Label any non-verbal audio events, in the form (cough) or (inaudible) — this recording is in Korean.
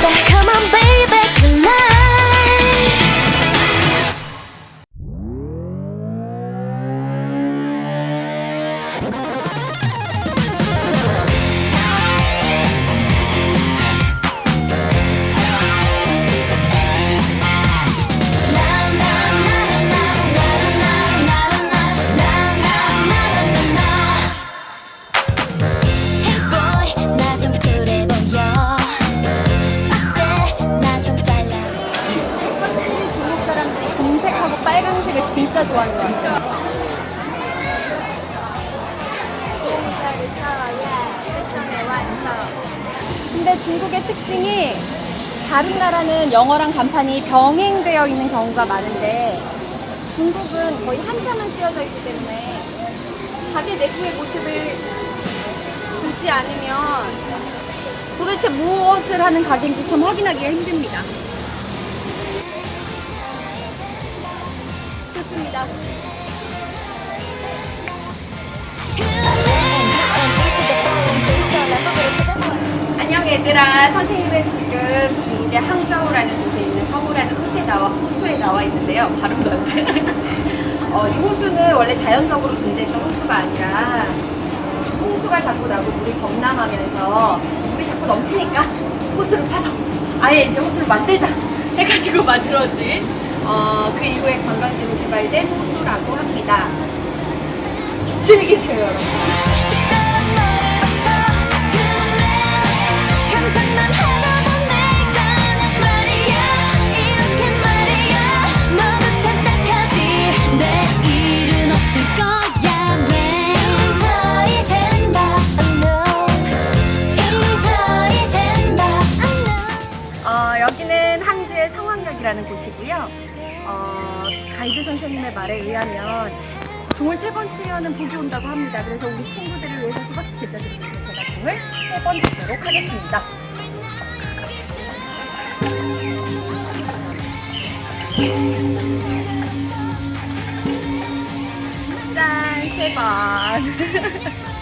baby, come on baby. 근데 중국의 특징이 다른 나라는 영어랑 간판이 병행되어 있는 경우가 많은데 중국은 거의 한자만 쓰여져 있기 때문에 가게 내부의 모습을 보지 않으면 도대체 무엇을 하는 가게인지 참 확인하기가 힘듭니다. 좋습니다. 안녕 얘들아 선생님은 지금 중국의 항저우라는 곳에 있는 서구라는 호수에 나와, 호수에 나와 있는데요 안 돼. (laughs) 어, 이 호수는 원래 자연적으로 존재했던 호수가 아니라 홍수가 자꾸 나고 물이 범람하면서 물이 자꾸 넘치니까 호수를 파서 아예 이제 호수를 만들자 해가지고 (laughs) 만들어진 어, 그 이후에 관광지로 개발된 호수라고 합니다. 즐기세요 여러분 청왕역이라는 곳이고요. 어, 가이드 선생님의 말에 의하면 종을 세 번 치면은 복이 온다고 합니다. 그래서 우리 친구들을 위해서 수박씨 제자들을 위해서 제가 종을 세 번 치도록 하겠습니다. 짠, 세 번. (laughs)